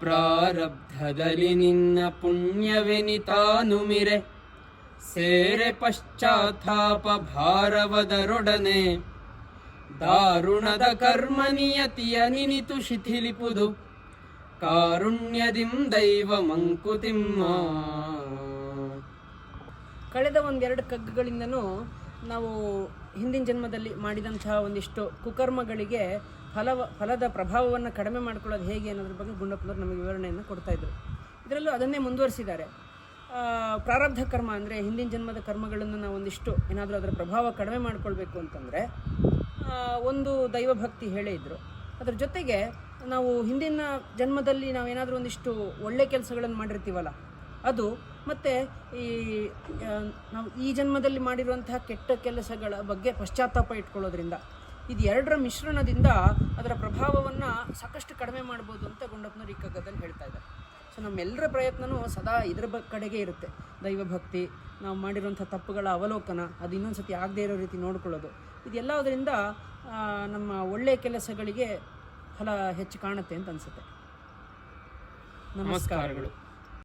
ಪ್ರಾರಬ್ಧದಲ್ಲಿ ನಿನ್ನ ಪುಣ್ಯವೆನಿತಾನು ಮಿರೆ ಸೇರೆ ಪಶ್ಚಾತ್ತಾಪ ಭಾರವದರೊಡನೆ. ದಾರುಣದ ಕರ್ಮ ನಿಯತಿಯ ನಿನಿತು ಶಿಥಿಲಿಪುದು. ಕಾರುಣ್ಯದಿಂ ದೈವ ಮಂಕುತಿಮ್ಮ. ಕಳೆದ ಒಂದೆರಡು ಕಗ್ಗಗಳಿಂದನೂ ನಾವು ಹಿಂದಿನ ಜನ್ಮದಲ್ಲಿ ಮಾಡಿದಂತಹ ಒಂದಿಷ್ಟು ಕುಕರ್ಮಗಳಿಗೆ ಫಲವ ಫಲದ ಪ್ರಭಾವವನ್ನು ಕಡಿಮೆ ಮಾಡ್ಕೊಳ್ಳೋದು ಹೇಗೆ ಅನ್ನೋದ್ರ ಬಗ್ಗೆ ಗುಂಡಪ್ಪನವರು ನಮಗೆ ವಿವರಣೆಯನ್ನು ಕೊಡ್ತಾ ಇದ್ರು. ಇದರಲ್ಲೂ ಅದನ್ನೇ ಮುಂದುವರಿಸಿದ್ದಾರೆ. ಪ್ರಾರಬ್ಧ ಕರ್ಮ ಅಂದರೆ ಹಿಂದಿನ ಜನ್ಮದ ಕರ್ಮಗಳನ್ನು ನಾವು ಒಂದಿಷ್ಟು ಏನಾದರೂ ಅದರ ಪ್ರಭಾವ ಕಡಿಮೆ ಮಾಡಿಕೊಳ್ಬೇಕು ಅಂತಂದರೆ ಒಂದು ದೈವಭಕ್ತಿ ಹೇಳೇ ಇದ್ದರು ಅದ್ರ ಜೊತೆಗೆ ನಾವು ಹಿಂದಿನ ಜನ್ಮದಲ್ಲಿ ನಾವೇನಾದರೂ ಒಂದಿಷ್ಟು ಒಳ್ಳೆ ಕೆಲಸಗಳನ್ನು ಮಾಡಿರ್ತೀವಲ್ಲ ಅದು ಮತ್ತು ಈ ನಾವು ಈ ಜನ್ಮದಲ್ಲಿ ಮಾಡಿರುವಂತಹ ಕೆಟ್ಟ ಕೆಲಸಗಳ ಬಗ್ಗೆ ಪಶ್ಚಾತ್ತಾಪ ಇಟ್ಕೊಳ್ಳೋದ್ರಿಂದ, ಇದು ಎರಡರ ಮಿಶ್ರಣದಿಂದ ಅದರ ಪ್ರಭಾವವನ್ನು ಸಾಕಷ್ಟು ಕಡಿಮೆ ಮಾಡ್ಬೋದು ಅಂತ ಗುಂಡಪ್ಪನವ್ರು ಈ ಕಗ್ಗದಲ್ಲಿ ಹೇಳ್ತಾ ಇದ್ದಾರೆ. ಸೊ ನಮ್ಮೆಲ್ಲರ ಪ್ರಯತ್ನವೂ ಸದಾ ಇದರ ಬ, ಕಡೆಗೆ ಇರುತ್ತೆ. ದೈವಭಕ್ತಿ, ನಾವು ಮಾಡಿರುವಂಥ ತಪ್ಪುಗಳ ಅವಲೋಕನ, ಅದು ಇನ್ನೊಂದು ಸತಿ ಆಗದೇ ಇರೋ ರೀತಿ ನೋಡ್ಕೊಳ್ಳೋದು. ಇದೆಲ್ಲದರಿಂದ ಅದರಿಂದ ನಮ್ಮ ಒಳ್ಳೆಯ ಕೆಲಸಗಳಿಗೆ ಫಲ ಹೆಚ್ಚು ಕಾಣುತ್ತೆ ಅಂತ ಅನಿಸುತ್ತೆ. ನಮಸ್ಕಾರಗಳು.